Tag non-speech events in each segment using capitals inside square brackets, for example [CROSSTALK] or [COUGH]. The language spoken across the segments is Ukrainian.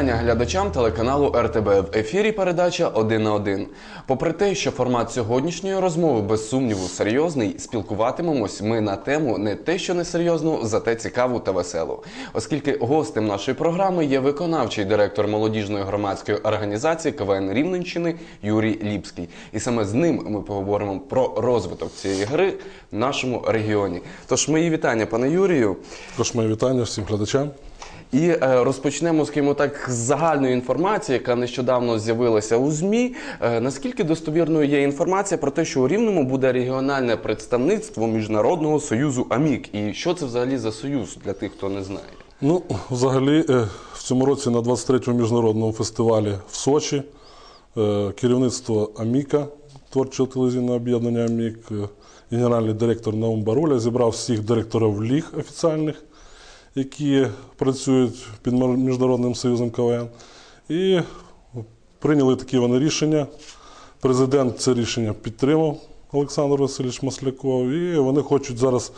Вітання глядачам телеканалу РТБ в ефірі. Передача один на один. Попри те, що формат сьогоднішньої розмови без сумніву серйозний, спілкуватимемось ми на тему не те, що не серйозну, зате цікаву та веселу. Оскільки гостем нашої програми є виконавчий директор молодіжної громадської організації КВН Рівненщини Юрій Ліпський. І саме з ним ми поговоримо про розвиток цієї гри в нашому регіоні. Тож мої вітання, пане Юрію. Також моє вітання всім глядачам. І е, розпочнемо, скажімо так, з загальної інформації, яка нещодавно з'явилася у ЗМІ. Е, наскільки достовірною є інформація про те, що у Рівному буде регіональне представництво Міжнародного союзу АМІК? І що це взагалі за союз для тих, хто не знає? Ну, взагалі, е, в цьому році на 23-му міжнародному фестивалі в Сочі керівництво АМІКа, творчого телевізійного об'єднання АМІК, генеральний директор Наум Баруля зібрав всіх директорів ліг офіціальних, які працюють під Міжнародним союзом КВН. І прийняли такі вони рішення. Президент це рішення підтримав Олександр Васильович Масляков, і вони хочуть зараз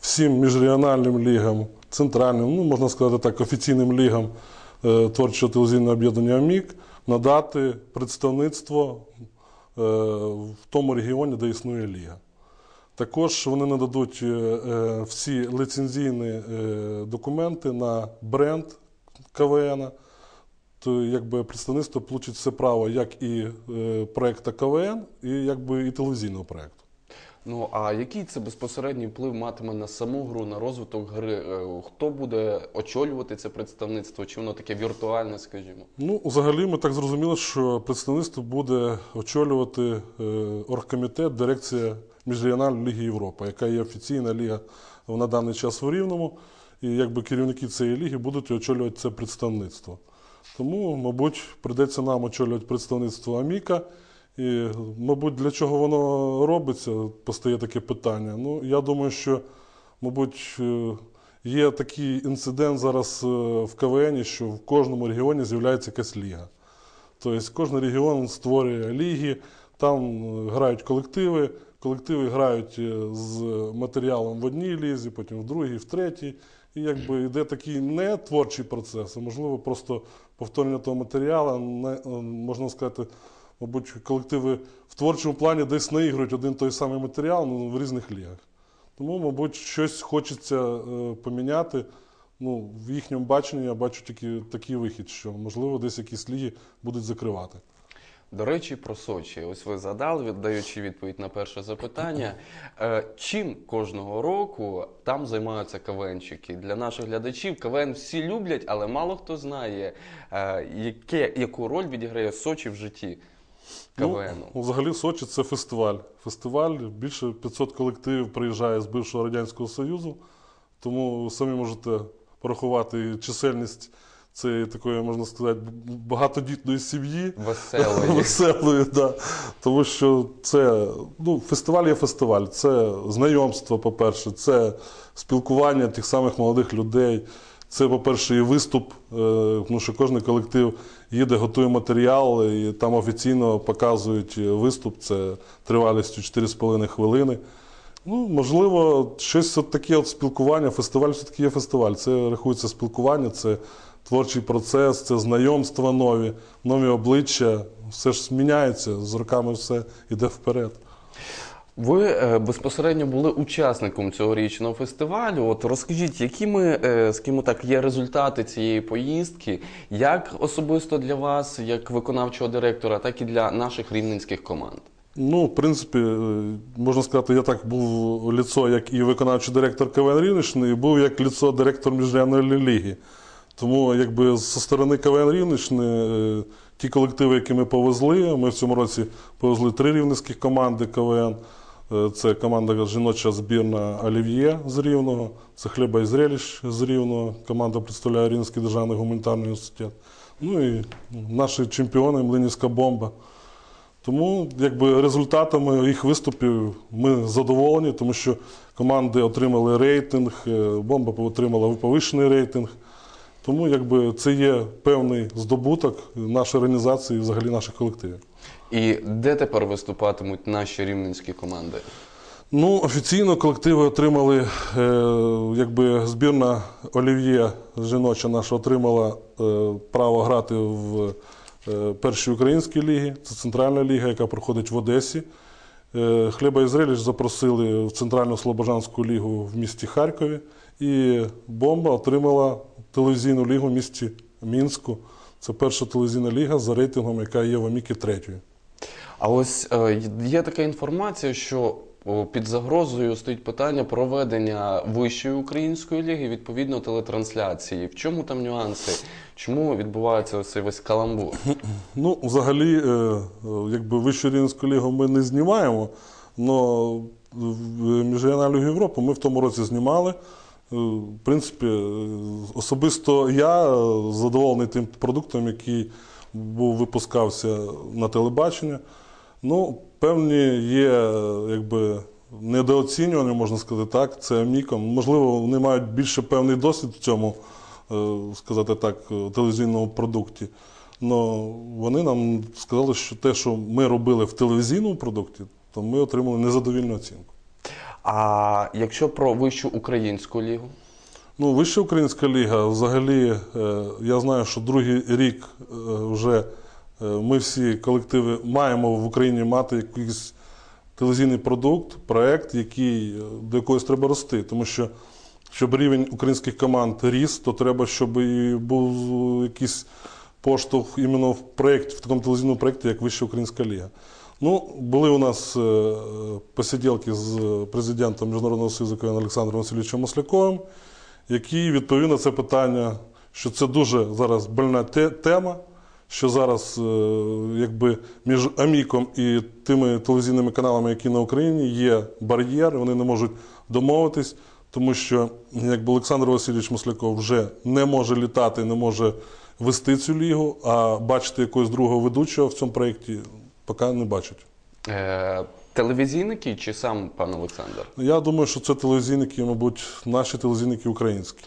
всім міжрегіональним лігам, центральним, ну можна сказати так, офіційним лігам е, творчого телевізійного об'єднання МІК надати представництво е, в тому регіоні, де існує ліга. Також вони нададуть е, е, всі ліцензійні е, документи на бренд КВН. То якби представництво получить все право як і проекту КВН, і якби і телевізійного проекту. Ну а який це безпосередній вплив матиме на саму гру, на розвиток гри? Хто буде очолювати це представництво? Чи воно таке віртуальне, скажімо? Ну, взагалі, ми так зрозуміли, що представництво буде очолювати оргкомітет, дирекція Міжрегіональної ліги Європи, яка є офіційна ліга на даний час у Рівному. І якби керівники цієї ліги будуть очолювати це представництво. Тому, мабуть, прийдеться нам очолювати представництво Аміка. І, мабуть, для чого воно робиться, постає таке питання. Ну, я думаю, що, мабуть, е, є такий інцидент зараз е, в КВН, що в кожному регіоні з'являється якась ліга. Тобто кожен регіон створює ліги, там е, грають колективи, колективи грають е, з матеріалом в одній лізі, потім в другій, в третій. І якби йде такий не творчий процес, а можливо, просто повторення того матеріалу, не, е, можна сказати, мабуть, колективи в творчому плані десь наігрують один той самий матеріал ну, в різних лігах. Тому, мабуть, щось хочеться е, поміняти. Ну, в їхньому баченні я бачу тільки такий вихід, що можливо десь якісь ліги будуть закривати. До речі, про Сочі. Ось ви задали, віддаючи відповідь на перше запитання. Е, Чим кожного року там займаються КВНщики? Для наших глядачів КВН всі люблять, але мало хто знає, е, яке, яку роль відіграє Сочі в житті КВНу. Ну, взагалі, Сочі це фестиваль. Фестиваль більше 500 колективів приїжджає з бившого Радянського Союзу. Тому самі можете порахувати чисельність цієї такої, можна сказати, багатодітної сім'ї. Веселої. [LAUGHS] Веселої, да. Тому що це ну, фестиваль є фестиваль. Це знайомство, по-перше, це спілкування тих самих молодих людей. Це, по-перше, і виступ, е, тому що кожен колектив їде, готує матеріал, і там офіційно показують виступ. Це тривалістю 4,5 хвилини. Ну, можливо, щось от таке от спілкування. Фестиваль все-таки є фестиваль. Це рахується спілкування, це творчий процес, це знайомства нові, нові обличчя. Все ж зміняється, з роками все йде вперед. Ви е, безпосередньо були учасником цьогорічного фестивалю. От розкажіть, якими, е, скажімо так, є результати цієї поїздки, як особисто для вас, як виконавчого директора, так і для наших рівненських команд? Ну, в принципі, е, можна сказати, я так був ліцо, як і виконавчий директор КВН Рівненщини, і був як ліцо директор міжрегіональної ліги. Тому, якби зі сторони КВН Рівненщини, е, ті колективи, які ми повезли, ми в цьому році повезли три рівненських команди КВН. Е, Це команда жіноча збірна Олів'є з Рівного, це Хліба і зрелищ з Рівного. Команда представляє Рівненський державний гуманітарний університет. Ну і наші чемпіони Млинівська бомба. Тому якби результатами їх виступів ми задоволені, тому що команди отримали рейтинг, е, бомба отримала повищений рейтинг. Тому якби це є певний здобуток нашої організації і взагалі наших колективів. І де тепер виступатимуть наші рівненські команди? Ну, офіційно колективи отримали, е, якби збірна Олів'є жіноча наша отримала е, право грати в е, першій українській лігі. Це центральна ліга, яка проходить в Одесі. Е, Хліба Ізраїліч запросили в Центральну Слобожанську лігу в місті Харкові. І Бомба отримала телевізійну лігу в місті Мінську. Це перша телевізійна ліга за рейтингом, яка є в Амікі третьою. А ось е, є така інформація, що під загрозою стоїть питання проведення вищої української ліги, відповідно телетрансляції. В чому там нюанси? Чому відбувається ось цей весь каламбур? [CLEARS THROAT] Ну, взагалі, е, е, якби вищу рівненську лігу ми не знімаємо, але Міжрегіональну лігу Європи ми в тому році знімали. Е, В принципі, е, особисто я е, задоволений тим продуктом, який був випускався на телебачення. Ну, певні є якби, недооцінювання, можна сказати так, це міком. Можливо, вони мають більше певний досвід в цьому, сказати так, телевізійному продукті. Но вони нам сказали, що те, що ми робили в телевізійному продукті, то ми отримали незадовільну оцінку. А якщо про вищу українську лігу? Ну, Вища українська ліга, взагалі, е, я знаю, що другий рік е, вже е, ми всі колективи маємо в Україні мати якийсь телевізійний продукт, проект, який, до якогось треба рости. Тому що, щоб рівень українських команд ріс, то треба, щоб і був якийсь поштовх іменно в проєкті, в такому телевізійному проєкті, як Вища українська ліга. Ну, були у нас е, посиділки з президентом Міжнародного союзу Олександром Васильовичем Масляковим, який відповів на це питання, що це дуже зараз больна тема, що зараз е, якби між Аміком і тими телевізійними каналами, які на Україні, є бар'єр, вони не можуть домовитись, тому що якби Олександр Васильович Масляков вже не може літати, не може вести цю лігу, а бачити якогось другого ведучого в цьому проєкті поки не бачать. Е, телевізійники чи сам пан Олександр? Я думаю, що це телевізійники, мабуть, наші телевізійники українські.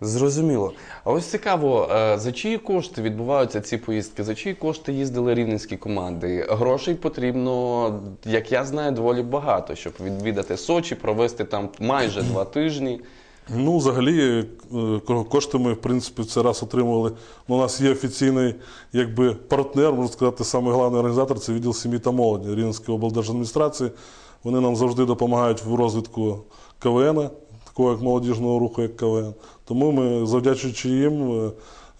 Зрозуміло. А ось цікаво, е, за чиї кошти відбуваються ці поїздки? За чиї кошти їздили рівненські команди? Грошей потрібно, як я знаю, доволі багато, щоб відвідати Сочі, провести там майже два тижні. Ну, взагалі, е, кошти ми, в принципі, це раз отримували. Ну, у нас є офіційний якби, партнер, можна сказати, саме головний організатор це відділ сім'ї та молоді Рівненської облдержадміністрації. Вони нам завжди допомагають в розвитку КВН, такого як молодіжного руху, як КВН. Тому ми, завдячуючи їм, е,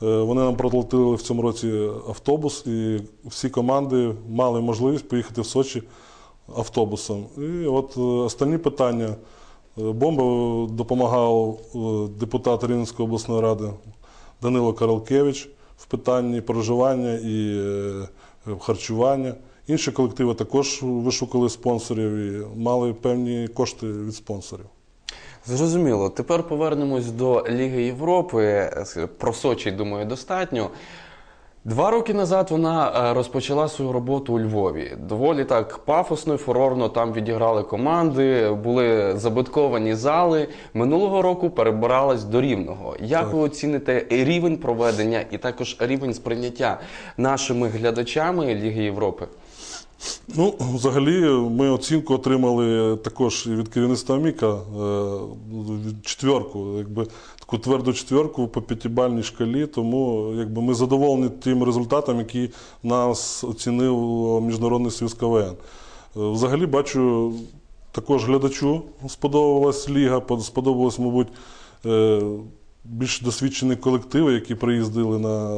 е, вони нам проплатили в цьому році автобус, і всі команди мали можливість поїхати в Сочі автобусом. І от останні питання. Е, Бомба допомагав е, депутат Рівненської обласної ради Данило Каралкевич в питанні проживання і е, харчування. Інші колективи також вишукали спонсорів і мали певні кошти від спонсорів. Зрозуміло. Тепер повернемось до Ліги Європи. Е, Про Сочі, думаю, достатньо. Два роки назад вона е, розпочала свою роботу у Львові. Доволі так пафосно і фурорно там відіграли команди, були забитковані зали. Минулого року перебиралась до рівного. Як Так. ви оціните рівень проведення і також рівень сприйняття нашими глядачами Ліги Європи? Ну, взагалі, ми оцінку отримали також і від керівництва Міка е, четверку, якби таку тверду четверку по п'ятибальній шкалі. Тому якби ми задоволені тим результатом, який нас оцінив Міжнародний союз КВН. Е, Взагалі бачу, також глядачу сподобалась ліга, сподобалось, мабуть, е, більш досвідчені колективи, які приїздили на,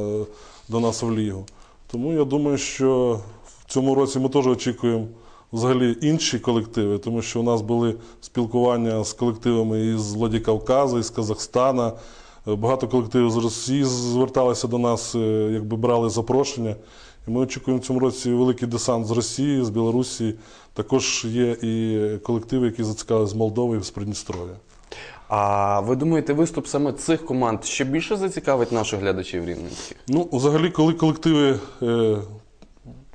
до нас в лігу. Тому я думаю, що в цьому році ми теж очікуємо взагалі інші колективи, тому що у нас були спілкування з колективами із Владикавказу, із Казахстана. Багато колективів з Росії зверталися до нас, е, якби брали запрошення. І ми очікуємо в цьому році великий десант з Росії, з Білорусі. Також є і колективи, які зацікавили з Молдови і з Придністров'я. А ви думаєте, виступ саме цих команд ще більше зацікавить наших глядачів рівненських? Ну, взагалі, коли колективи е,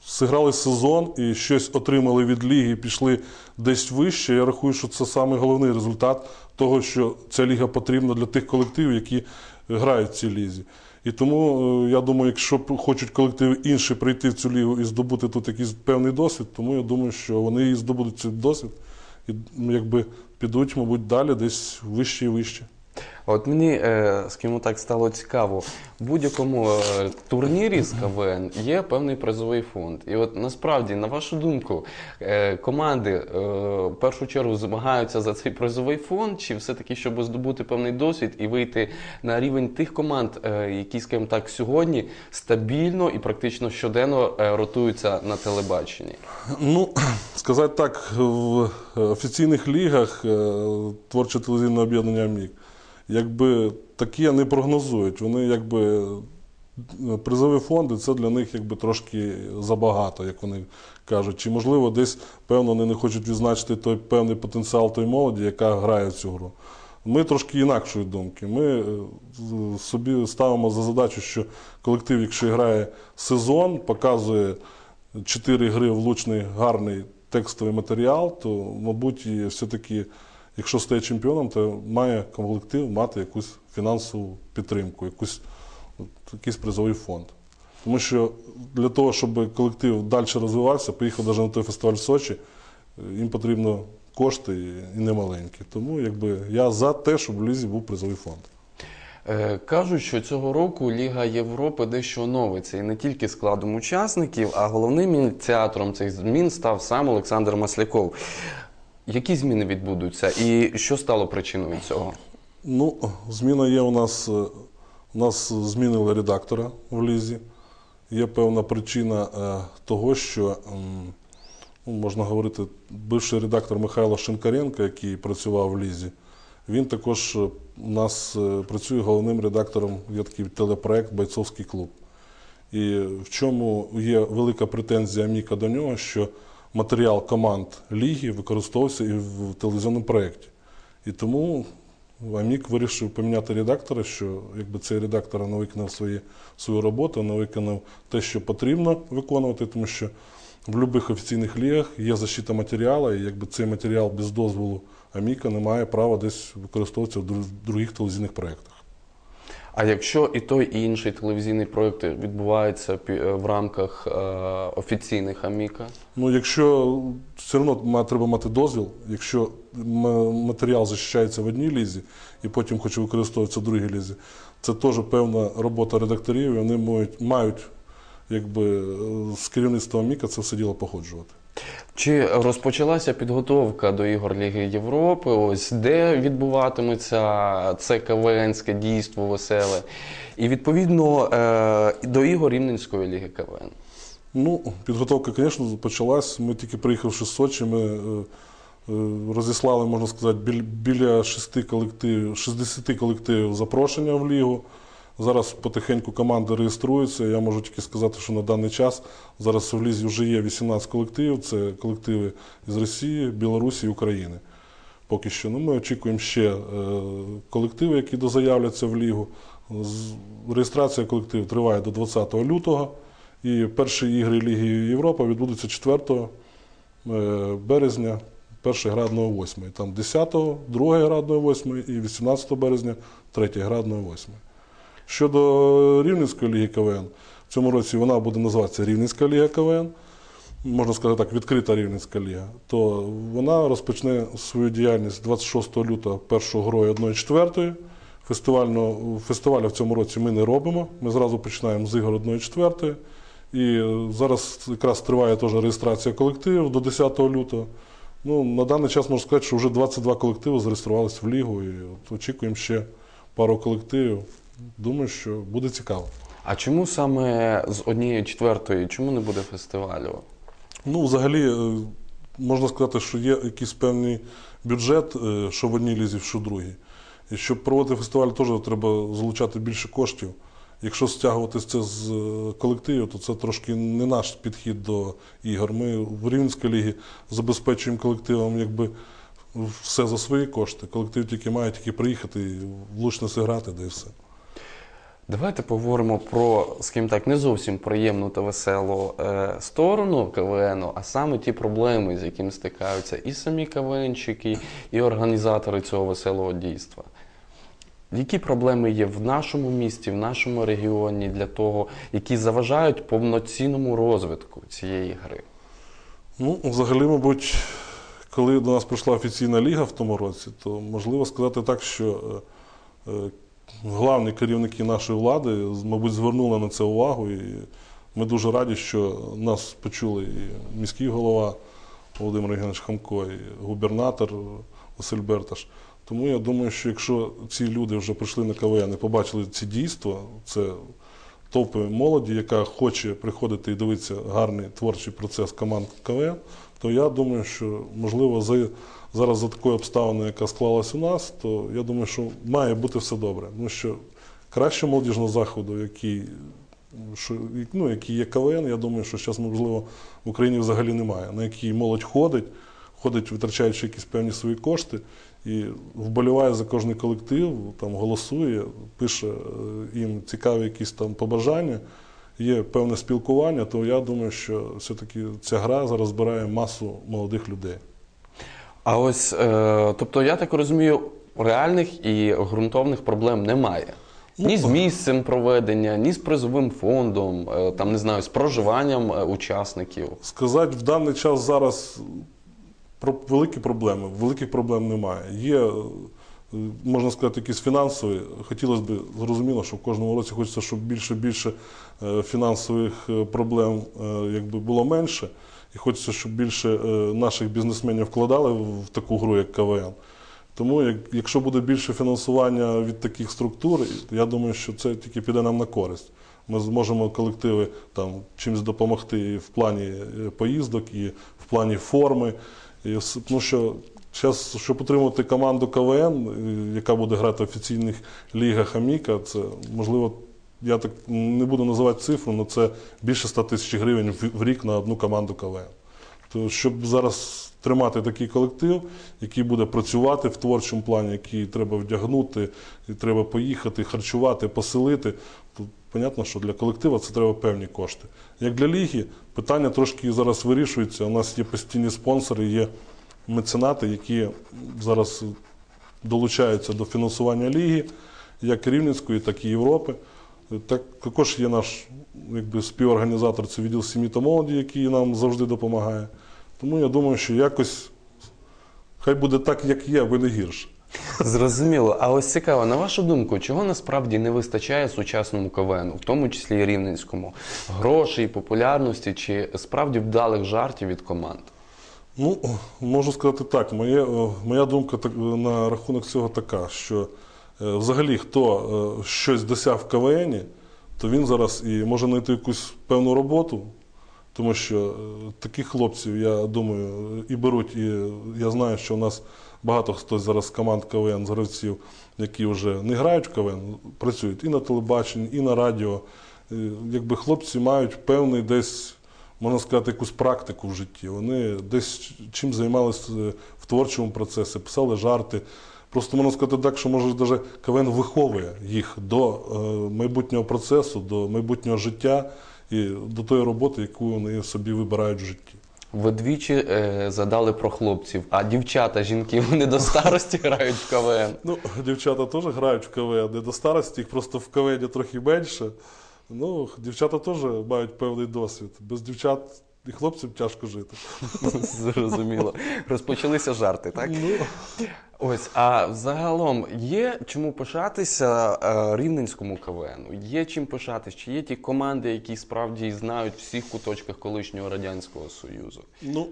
зіграли сезон і щось отримали від ліги, пішли десь вище, я рахую, що це саме головний результат того, що ця ліга потрібна для тих колективів, які грають в цій лізі. І тому е, я думаю, якщо хочуть колективи інші прийти в цю лігу і здобути тут якийсь певний досвід, тому я думаю, що вони і здобудуть цей досвід і якби підуть, мабуть, далі десь вище і вище. От мені, е, скажімо так, стало цікаво, в будь-якому е, турнірі з КВН є певний призовий фонд. І от насправді, на вашу думку, е, команди в першу чергу змагаються за цей призовий фонд, чи все-таки, щоб здобути певний досвід і вийти на рівень тих команд, які, скажімо так, сьогодні стабільно і практично щоденно ротуються на телебаченні? Ну, [CLEARS THROAT] сказати так, в офіційних лігах творче телевізійне об'єднання МІК, якби такі не прогнозують. Вони якби е, призові фонди це для них якби трошки забагато, як вони кажуть. Чи можливо десь певно вони не хочуть відзначити той певний потенціал тої молоді, яка грає в цю гру. Ми трошки інакшої думки. Ми е, собі ставимо за задачу, що колектив, якщо грає сезон, показує чотири гри влучний, гарний текстовий матеріал, то, мабуть, все-таки, якщо стає чемпіоном, то має колектив мати якусь фінансову підтримку, якусь, якийсь призовий фонд. Тому що для того, щоб колектив далі розвивався, поїхав навіть на той фестиваль в Сочі, їм потрібно кошти і- і немаленькі. Тому якби, я за те, щоб в Лізі був призовий фонд. Е, Кажуть, що цього року Ліга Європи дещо оновиться і не тільки складом учасників, а головним ініціатором цих змін став сам Олександр Масляков. Які зміни відбудуться і що стало причиною цього? Ну, зміна є у нас. е, У нас змінили редактора в Лізі. Є певна причина е, того, що ну, можна говорити, бивший редактор Михайло Шинкаренко, який працював в Лізі, він також е, у нас працює головним редактором. Є такий телепроект Бойцовський клуб. І в чому є велика претензія Міка до нього, що матеріал команд ліги використовувався і в телевізійному проєкті. І тому Амік вирішив поміняти редактора, що якби цей редактор не виконав свої, свою роботу, не виконав те, що потрібно виконувати, тому що в будь-яких офіційних лігах є защита матеріалу, і якби цей матеріал без дозволу Аміка не має права десь використовуватися в дру- других телевізійних проєктах. А якщо і той, і інший телевізійний проєкт відбувається е, в рамках е, офіційних Аміка? Ну, якщо все одно треба мати дозвіл, якщо матеріал захищається в одній лізі і потім хоче використовуватися в другій лізі, це теж певна робота редакторів, і вони мають, якби, з керівництвом Міка це все діло погоджувати. Чи розпочалася підготовка до ігор Ліги Європи? Ось де відбуватиметься це КВНське дійство веселе? І відповідно е, до ігор Рівненської ліги КВН. Ну, підготовка, звісно, почалась. Ми тільки приїхавши з Сочі, ми е, е, розіслали, можна сказати, біля 6 колективів, 60 колективів запрошення в лігу. Зараз потихеньку команди реєструються. Я можу тільки сказати, що на даний час зараз в лізі вже є 18 колективів. Це колективи з Росії, Білорусі і України. Поки що. Ну, ми очікуємо ще е, колективи, які дозаявляться в лігу. Реєстрація колективів триває до 20 лютого. І перші ігри Ліги Європи відбудуться 4 е, березня, перша гра 1-8. Там 10-го, друга гра 1-8 і 18 березня, третя гра 1-8. Щодо Рівненської ліги КВН, в цьому році вона буде називатися Рівненська ліга КВН, можна сказати так, відкрита Рівненська ліга, то вона розпочне свою діяльність 26 лютого першою грою 1-4. Фестивалю в цьому році ми не робимо. Ми зразу починаємо з ігор 1-4. І зараз якраз триває теж реєстрація колективів до 10 лютого. Ну, на даний час можна сказати, що вже 22 колективи зареєструвалися в лігу і от очікуємо ще пару колективів. Думаю, що буде цікаво. А чому саме з однієї четвертої? Чому не буде фестивалю? Ну, взагалі, е, можна сказати, що є якийсь певний бюджет, е, що в одній лізі, що в другій. І щоб проводити фестиваль, теж треба залучати більше коштів. Якщо стягувати це з е, колективів, то це трошки не наш підхід до ігор. Ми в Рівненській лігі забезпечуємо колективам якби все за свої кошти. Колектив тільки має тільки приїхати і влучно зіграти, де і все. Давайте поговоримо про, скажімо так, не зовсім приємну та веселу е, сторону КВНу, а саме ті проблеми, з якими стикаються і самі КВНщики, і організатори цього веселого дійства. Які проблеми є в нашому місті, в нашому регіоні для того, які заважають повноцінному розвитку цієї гри? Ну, взагалі, мабуть, коли до нас прийшла офіційна ліга в тому році, то можливо сказати так, що е, е, главні керівники нашої влади, мабуть, звернули на це увагу. І ми дуже раді, що нас почули і міський голова Володимир Євгенович Хамко, і губернатор Василь Берташ. Тому я думаю, що якщо ці люди вже прийшли на КВН і побачили ці дійства, це толпи молоді, яка хоче приходити і дивитися гарний творчий процес команд КВН, то я думаю, що можливо за, зараз за такою обставиною, яка склалась у нас, то я думаю, що має бути все добре. Тому що краще молодіжного заходу, який, ну, який є КВН, я думаю, що зараз, можливо, в Україні взагалі немає, на який молодь ходить, ходить, витрачаючи якісь певні свої кошти. І вболіває за кожний колектив, там голосує, пише е, їм цікаві якісь там побажання, є певне спілкування, то я думаю, що все-таки ця гра зараз збирає масу молодих людей. А ось, е, тобто, я так розумію, реальних і ґрунтовних проблем немає. Ні з місцем проведення, ні з призовим фондом, е, там не знаю, з проживанням е, учасників. Сказати в даний час зараз про великі проблеми. Великих проблем немає. Є, можна сказати, якісь фінансові. Хотілося б зрозуміло, що в кожному році хочеться, щоб більше більше е, фінансових е, проблем е, якби було менше. І хочеться, щоб більше е, наших бізнесменів вкладали в таку гру, як КВН. Тому, якщо буде більше фінансування від таких структур, я думаю, що це тільки піде нам на користь. Ми зможемо колективи там чимось допомогти в плані е, поїздок, і в плані форми. І, тому що зараз, щоб отримати команду КВН, е, яка буде грати в офіційних лігах Аміка, це можливо. Я так не буду називати цифру, але це більше 100 тисяч гривень в- рік на одну команду КВН. То щоб зараз тримати такий колектив, який буде працювати в творчому плані, який треба вдягнути, і треба поїхати, харчувати, поселити, то понятно, що для колектива це треба певні кошти. Як для ліги, питання трошки зараз вирішується. У нас є постійні спонсори, є меценати, які зараз долучаються до фінансування ліги, як Рівненської, так і Європи. Так, також є наш якби, співорганізатор, це відділ сім'ї та молоді, який нам завжди допомагає. Тому я думаю, що якось хай буде так, як є, аби не гірше. Зрозуміло. А ось цікаво, на вашу думку, чого насправді не вистачає сучасному КВНу, в тому числі і рівненському? Грошей, популярності чи справді вдалих жартів від команд? Ну, можу сказати так. Моє, е, моя думка е, на рахунок цього така, що е, взагалі хто щось досяг в КВНі, то він зараз і може знайти якусь певну роботу, тому що таких хлопців, я думаю, і беруть, і я знаю, що у нас багато хто зараз з команд КВН, з гравців, які вже не грають в КВН, працюють і на телебаченні, і на радіо. Якби хлопці мають певний десь можна сказати, якусь практику в житті. Вони десь чим займалися в творчому процесі, писали жарти. Просто можна сказати так, що може навіть КВН виховує їх до е, майбутнього процесу, до майбутнього життя і до тої роботи, яку вони собі вибирають в житті. Ви двічі е, задали про хлопців, а дівчата, жінки, вони до старості [LAUGHS] грають в КВН. Ну, дівчата теж грають в КВН, не до старості, їх просто в КВН трохи менше. Ну, дівчата теж мають певний досвід. Без дівчат і хлопцям тяжко жити. [LAUGHS] Зрозуміло. Розпочалися жарти, так? Ну, Ось, а взагалом є чому пишатися е, рівненському КВНу? Є чим пишатись? Чи є ті команди, які справді знають всіх куточках колишнього радянського союзу? Ну,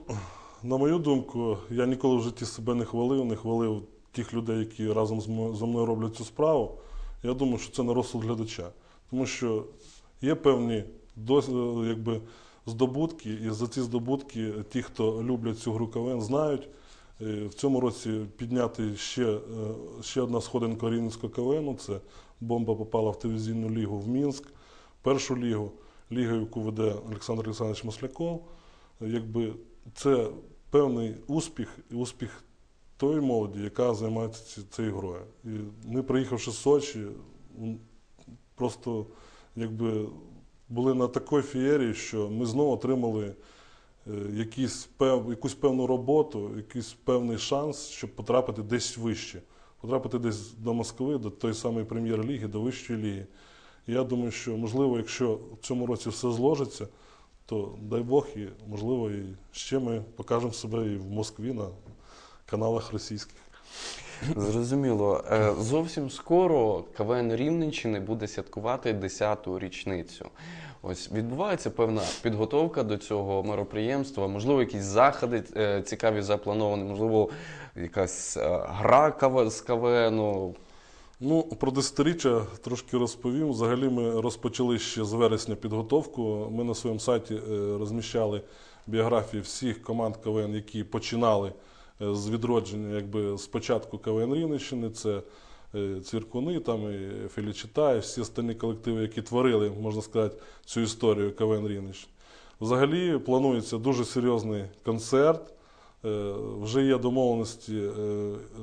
на мою думку, я ніколи в житті себе не хвалив, не хвалив тих людей, які разом зі мною роблять цю справу. Я думаю, що це на розсуд глядача. Тому що є певні дос- е, якби, здобутки, і за ці здобутки ті, хто люблять цю гру КВН, знають. Е, В цьому році підняти ще, е, ще одна сходинка Рівненського КВНу. Це бомба попала в телевізійну лігу в Мінськ, першу лігу, лігу, яку веде Олександр Олександрович Масляков. Якби це певний успіх, і успіх тої молоді, яка займається цією грою. І ми, приїхавши з Сочі, просто якби були на такій фієрії, що ми знову отримали е, якісь якусь певну роботу, якийсь певний шанс, щоб потрапити десь вище. Потрапити десь до Москви, до тої самої прем'єр-ліги, до вищої ліги. І я думаю, що можливо, якщо в цьому році все зложиться, то дай Бог, і можливо, і ще ми покажемо себе і в Москві на каналах російських. Зрозуміло. Е, Зовсім скоро КВН Рівненщини буде святкувати 10-ту річницю. Ось відбувається певна підготовка до цього мероприємства, можливо, якісь заходи е, цікаві заплановані, можливо, якась е, гра з КВНу. Ну, про десятиріччя трошки розповім. Взагалі ми розпочали ще з вересня підготовку. Ми на своєму сайті розміщали біографії всіх команд КВН, які починали з відродження, якби спочатку КВН Рівненщини. Це е, Цвіркуни, там і Фелічита, і всі остальні колективи, які творили, можна сказати, цю історію КВН Рівненщини. Взагалі планується дуже серйозний концерт. Е, Вже є домовленості е,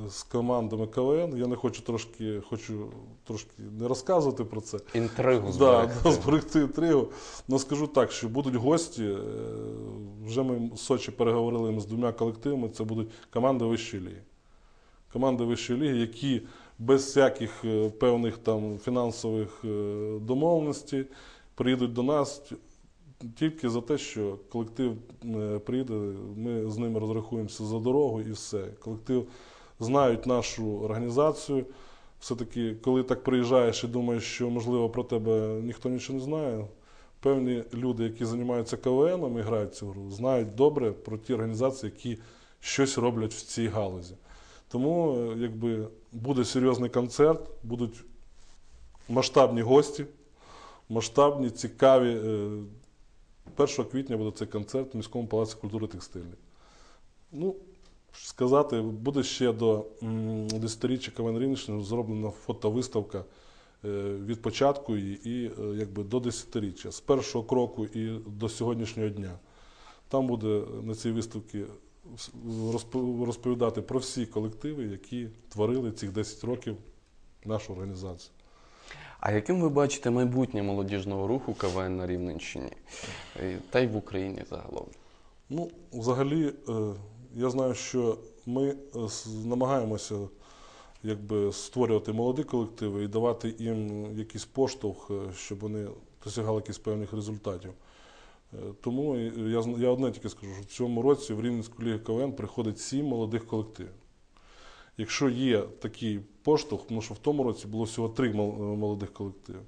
з командами КВН. Я не хочу трошки, хочу трошки не розказувати про це. Інтригу Да, зберегти. да, зберегти інтригу. Ну скажу так, що будуть гості. е, Вже ми в Сочі переговорили з двома колективами. Це будуть команди вищої ліги. Команди вищої ліги, які без всяких певних там фінансових домовленостей приїдуть до нас тільки за те, що колектив е, приїде, ми з ними розрахуємося за дорогу і все. Колектив знають нашу організацію. Все-таки, коли так приїжджаєш і думаєш, що можливо про тебе ніхто нічого не знає, певні люди, які займаються КВНом і грають цю гру, знають добре про ті організації, які щось роблять в цій галузі. Тому е, якби буде серйозний концерт, будуть масштабні гості, масштабні, цікаві. Е, 1 квітня буде цей концерт в міському палаці культури текстильні. Ну, сказати, буде ще до м, 10-річчя КВН Рівненщини зроблена фотовиставка е, від початку і, і е, якби до 10-річчя, з першого кроку і до сьогоднішнього дня. Там буде на цій виставці розповідати про всі колективи, які творили цих 10 років нашу організацію. А яким ви бачите майбутнє молодіжного руху КВН на Рівненщині? Е, Та й в Україні загалом? Ну, взагалі, е, я знаю, що ми е, намагаємося якби, створювати молоді колективи і давати їм якийсь поштовх, щоб вони досягали якихось певних результатів. Тому я, я одне тільки скажу, що в цьому році в Рівненську лігу КВН приходить сім молодих колективів. Якщо є такий поштовх, тому що в тому році було всього три е, молодих колективи.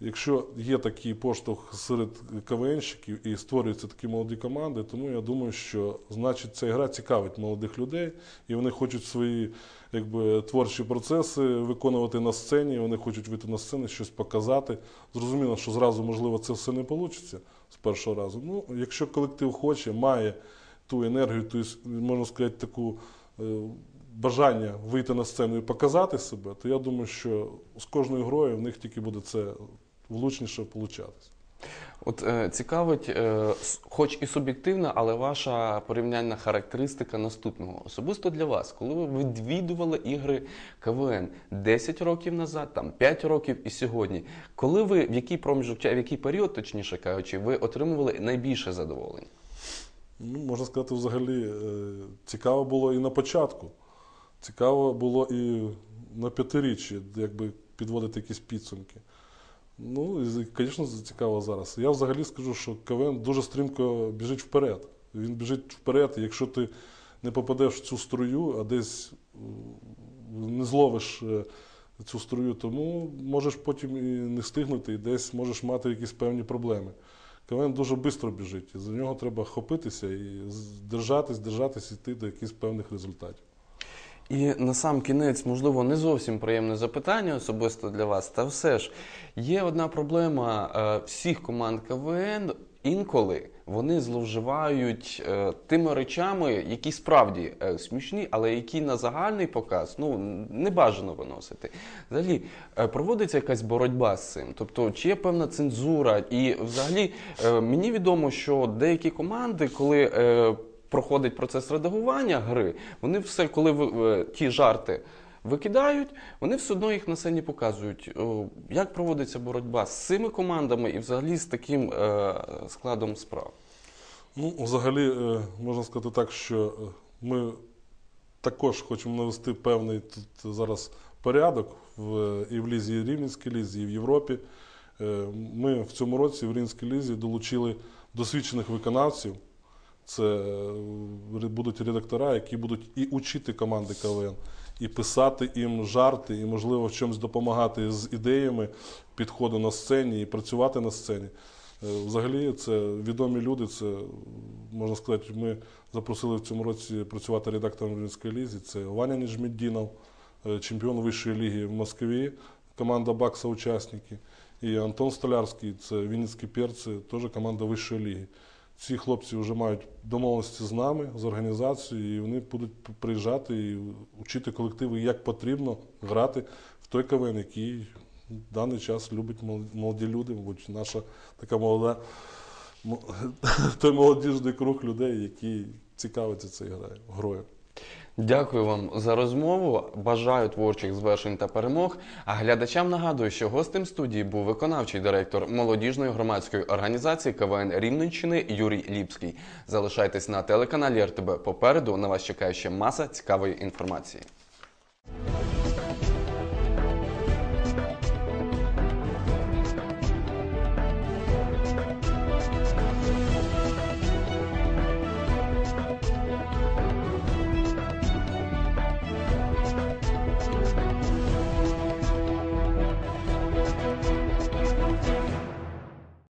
Якщо є такий поштовх серед КВНщиків і створюються такі молоді команди, тому я думаю, що значить ця гра цікавить молодих людей, і вони хочуть свої якби, творчі процеси виконувати на сцені, вони хочуть вийти на сцену, щось показати. Зрозуміло, що зразу, можливо, це все не вийде з першого разу. Ну, якщо колектив хоче, має ту енергію, ту, можна сказати, таку е, бажання вийти на сцену і показати себе, то я думаю, що з кожною грою в них тільки буде це влучніше получатись. От е, цікавить, е, хоч і суб'єктивна, але ваша порівняльна характеристика наступного. Особисто для вас, коли ви відвідували ігри КВН 10 років назад, там 5 років і сьогодні, коли ви в який проміжок, в який період, точніше кажучи, ви отримували найбільше задоволення? Ну, можна сказати, взагалі е, цікаво було і на початку. Цікаво було і на п'ятиріччі, якби підводити якісь підсумки. Ну, і, звісно, цікаво зараз. Я взагалі скажу, що КВН дуже стрімко біжить вперед. Він біжить вперед, і якщо ти не попадеш в цю струю, а десь не зловиш е, цю струю, тому можеш потім і не встигнути, і десь можеш мати якісь певні проблеми. КВН дуже швидко біжить, і за нього треба хопитися і держатись, держатись, і йти до якихось певних результатів. І на сам кінець, можливо, не зовсім приємне запитання особисто для вас, та все ж є одна проблема е, всіх команд КВН. Інколи вони зловживають е, тими речами, які справді е, смішні, але які на загальний показ ну не бажано виносити. Взагалі е, проводиться якась боротьба з цим. Тобто, чи є певна цензура, і взагалі е, мені відомо, що деякі команди, коли е, проходить процес редагування гри, вони все, коли ви, е, ті жарти викидають, вони все одно їх на сцені показують. Як проводиться боротьба з цими командами і взагалі з таким е, складом справ? Ну, взагалі, е, можна сказати так, що ми також хочемо навести певний тут зараз порядок в, і в Лізі, і Рівненській лізі, і в Європі. Ми в цьому році в Рівненській лізі долучили досвідчених виконавців. Це е, будуть редактора, які будуть і учити команди КВН, і писати їм жарти, і, можливо, в чомусь допомагати з ідеями підходу на сцені і працювати на сцені. Е, Взагалі, це відомі люди. Це можна сказати, ми запросили в цьому році працювати редактором в Рівненської лізі. Це Ваня Ніжмеддінов, е, чемпіон вищої ліги в Москві, команда Бакса учасники. І Антон Столярський, це Вінницькі перці, теж команда вищої ліги. Ці хлопці вже мають домовленості з нами, з організацією, і вони будуть приїжджати і вчити колективи, як потрібно грати в той КВН, який в даний час любить молоді люди, мабуть, наша така молода, [LAUGHS] той молодіжний круг людей, які цікавиться цією грою-. Дякую вам за розмову. Бажаю творчих звершень та перемог. А глядачам нагадую, що гостем студії був виконавчий директор молодіжної громадської організації КВН Рівненщини Юрій Ліпський. Залишайтесь на телеканалі РТБ. Попереду на вас чекає ще маса цікавої інформації.